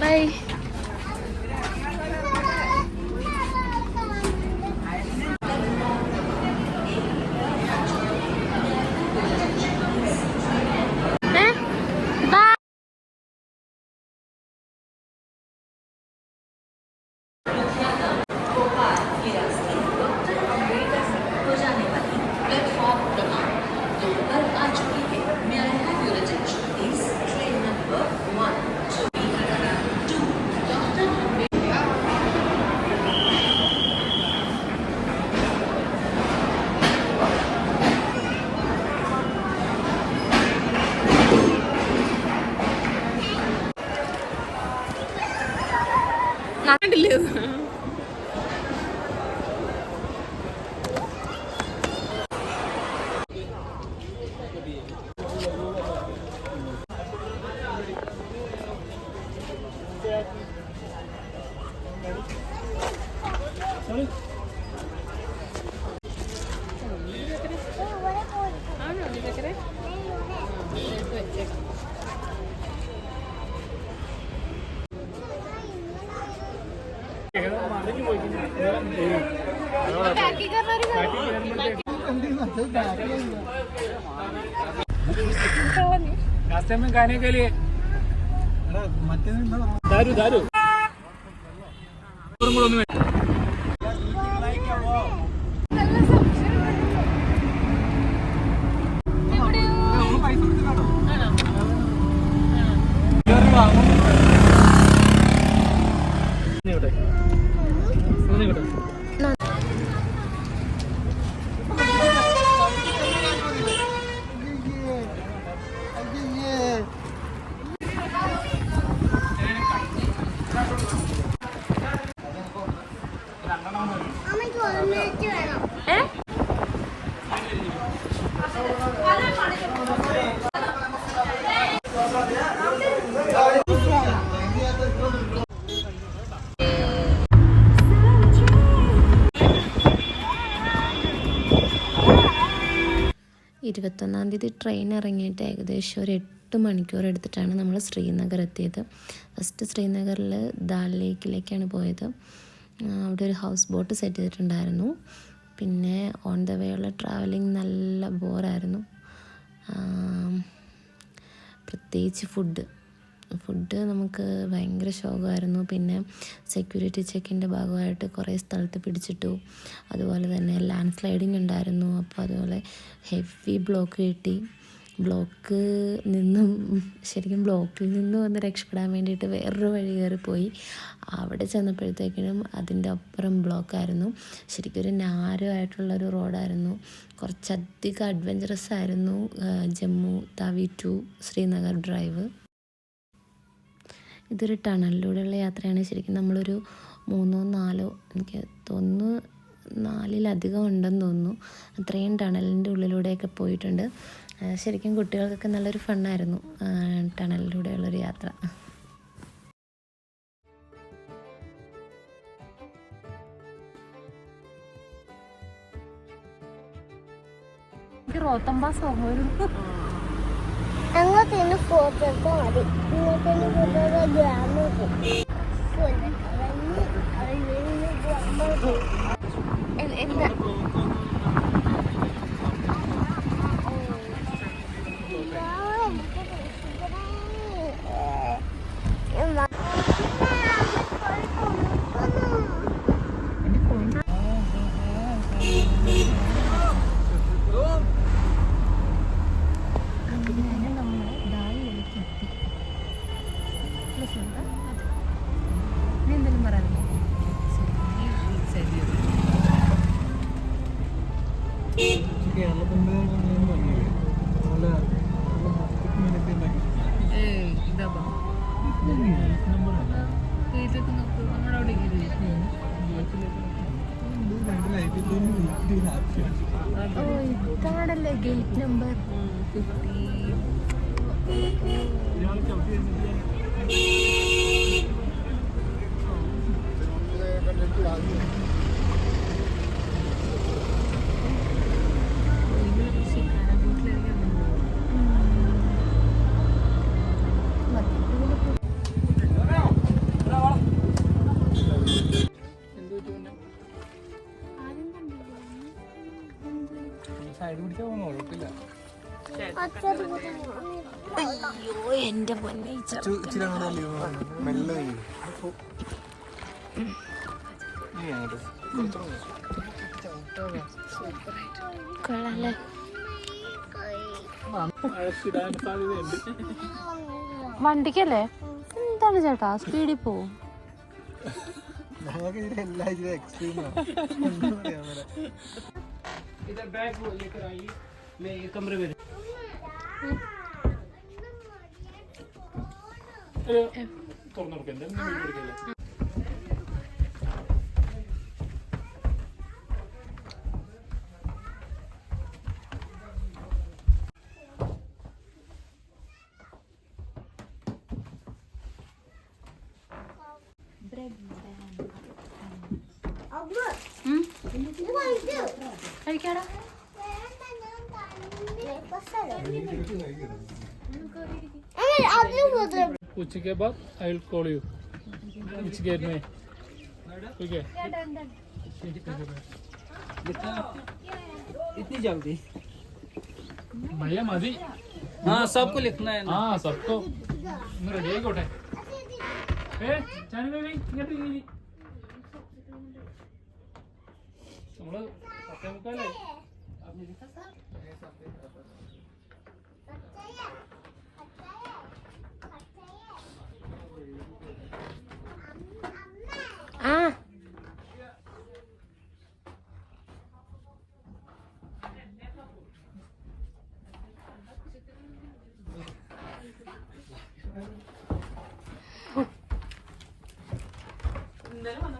Bye! beleza. Sorry. Last time കാനേക്കാൽ മറ്റേ ദാരു ദാരു. ഒന്ന് ഇരുപത്തൊന്നാം തീയതി ട്രെയിൻ ഇറങ്ങിയിട്ട് ഏകദേശം ഒരു എട്ട് മണിക്കൂർ എടുത്തിട്ടാണ് നമ്മൾ ശ്രീനഗർ എത്തിയത്. ഫസ്റ്റ് ശ്രീനഗറിൽ ദാൽ ലേക്കിലേക്കാണ് പോയത്. അവിടെ ഒരു ഹൗസ് ബോട്ട് സെറ്റ് ചെയ്തിട്ടുണ്ടായിരുന്നു. പിന്നെ ഓൺ ദ വേ ഉള്ള ട്രാവലിംഗ് നല്ല ബോറായിരുന്നു പ്രത്യേകിച്ച് ഫുഡ് ഫുഡ് നമുക്ക് ഭയങ്കര ശോകമായിരുന്നു. പിന്നെ സെക്യൂരിറ്റി ചെക്കിന്റെ ഭാഗമായിട്ട് കുറേ സ്ഥലത്ത് പിടിച്ചിട്ടു. അതുപോലെ തന്നെ ലാൻഡ് സ്ലൈഡിങ് ഉണ്ടായിരുന്നു. അപ്പോൾ അതുപോലെ ഹെവി ബ്ലോക്ക് കിട്ടി. ബ്ലോക്ക് നിന്നും ശരിക്കും ബ്ലോക്കിൽ നിന്നും ഒന്ന് രക്ഷപ്പെടാൻ വേണ്ടിയിട്ട് വേറൊരു വഴി കയറി പോയി അവിടെ ചെന്നപ്പോഴത്തേക്കിനും അതിന്റെ അപ്പുറം ബ്ലോക്കായിരുന്നു ശരിക്കും ഒരു നാരമായിട്ടുള്ളൊരു റോഡായിരുന്നു. കുറച്ചധികം അഡ്വഞ്ചറസ് ആയിരുന്നു ജമ്മു താവി ടു ശ്രീനഗർ ഡ്രൈവ് ഇതൊരു ടണലിലൂടെയുള്ള യാത്രയാണ്. ശരിക്കും നമ്മളൊരു മൂന്നോ നാലോ എനിക്ക് തോന്നുന്നു നാലിലധികം ഉണ്ടെന്ന് തോന്നുന്നു. അത്രയും ടണലിന്റെ ഉള്ളിലൂടെയൊക്കെ പോയിട്ടുണ്ട്. ശരിക്കും കുട്ടികൾക്കൊക്കെ നല്ലൊരു ഫണ്ണായിരുന്നു ടണലിലൂടെയുള്ളൊരു യാത്ര. എനിക്ക് റോത്തമ്പാസ് ഓർമ്മ വരുന്നു അങ്ങോട്ട് ഇന്ന് ഫോട്ടോ എടുത്താൽ മതി ഇങ്ങോട്ട് ഇന്ന് ഫോട്ടോ ഗ്രാമ എന്താ? ഇതാണല്ലേ ഗേറ്റ് നമ്പർ ഫിഫ്റ്റി ചവിട്ടി കഴിഞ്ഞിട്ട് അയ്യോ എന്റെ പൊന്നയിച്ച ഇച്ചിരി അങ്ങോട്ട് മെല്ലെ നീങ്ങ്. നീ അങ്ങോട്ട് കുറച്ചുകൂടെ കൊള്ളാല്ലേ അഴച്ചിടാൻ സാധ്യതയുണ്ട് വണ്ടിക്കല്ലേ? എന്താണ് ചേട്ടാ? സ്പീഡിൽ പോവും. ഞങ്ങൾക്ക് ഇതിൽ എല്ലാ ഇതിലും എക്സ്ട്രീമാണ് इधर बैग लेकर आइए मैं ये कमरे में Tornar kendim കഴിക്കാടാ അതിലും കൂടുതൽ कुछ के बाद I will call you which gate में ठीक है इतनी जल्दी भैया मदी हाँ सबको लिखना है ना ആ സബ്കോ ഒന്ന് റെഡി ആയിക്കോട്ടെ ഏ ചാനു ബേബി ഇങ്ങോട്ട് मुलं पक्क्या मुकायला 아. 내려가나?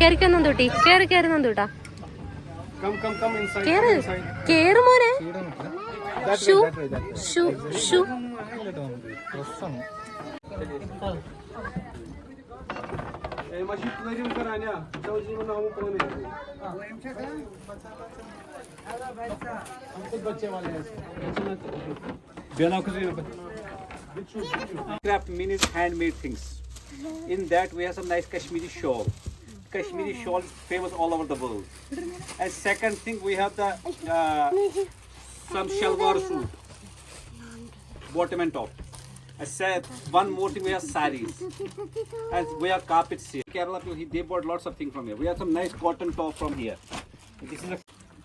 കേറിക്കൊന്നും തൊട്ടി കേറി കേറി നന്ദൂട്ടാ Come, come, come inside. കേറ് inside. കേറ് മോനെ That shoe way, that way, that way. Shoe shoe ഡ്രസ്സാണ് Eh, Masjid Tunarim Karanya. Jauh sini mana kamu pengen ini? Craft means handmade things. In that we have some nice Kashmiri shawl. Kashmiri shawl is famous all over the world. And second thing we have the uh, some shalwar suit, bottom and top. And one more thing we have saris. And we have carpets here. Kerala people, they bought lots of things from here. We have some nice cotton top from here. This is a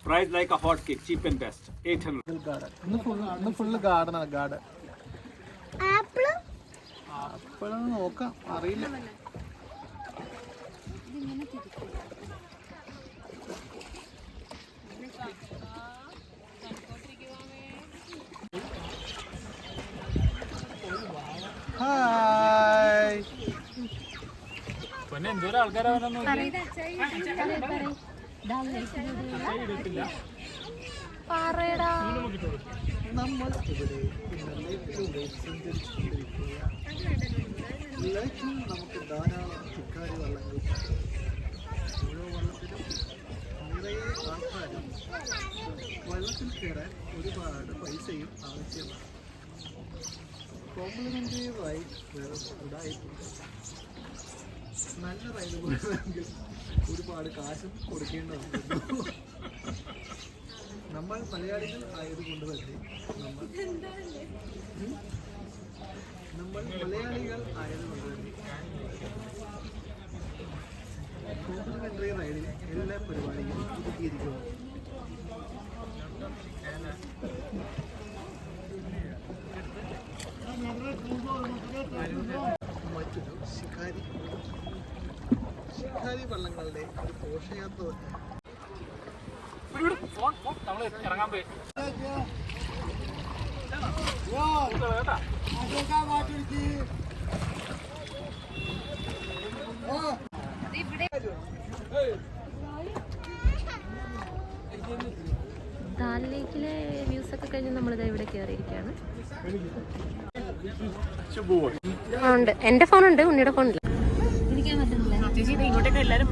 price like a hot cake, cheap and best, 800. Garden ഇന്ന് full അന്ന് full garden ആപ്പിളും അപ്പോഴൊന്ന് നോക്കാം അറിയില്ല. Hi പിന്നെ എന്തോരം ആൾക്കാരാ വരാൻ നോക്കി പറയടാ. നമ്മൾ ഇവിടെ ഇന്നലെ ലൈഫിൽ നമുക്ക് ധാരാളം ചിക്കാരി വള്ളങ്ങൾ ഓരോ വള്ളത്തിലും നിറയെ ആൾക്കാരും വള്ളത്തിൽ കയറാൻ ഒരുപാട് പൈസയും ആവശ്യമാണ് കോംപ്ലിമെന്ററി റൈഡ് നല്ല റൈഡ് പോകണമെങ്കിൽ ഒരുപാട് കാശും കൊടുക്കേണ്ടതുണ്ട്. നമ്മൾ മലയാളികൾ ആയതുകൊണ്ട് തന്നെ നമ്മൾ? നമ്മൾ മലയാളികൾ ആയതുകൊണ്ട് ശിഖാരി ശിഖാരി വള്ളങ്ങളുടെ ഒരു ഘോഷയാത്ര ദാൽ ലേക്കിലെ വ്യൂസ് ഒക്കെ കഴിഞ്ഞ് നമ്മളിത് ഇവിടെ കയറിയിരിക്കുകയാണ് ഉണ്ട്. എന്റെ ഉണ്ട് ഉണ്ണിയുടെ ഫോണില്ല. ഇങ്ങോട്ടേക്ക് എല്ലാരും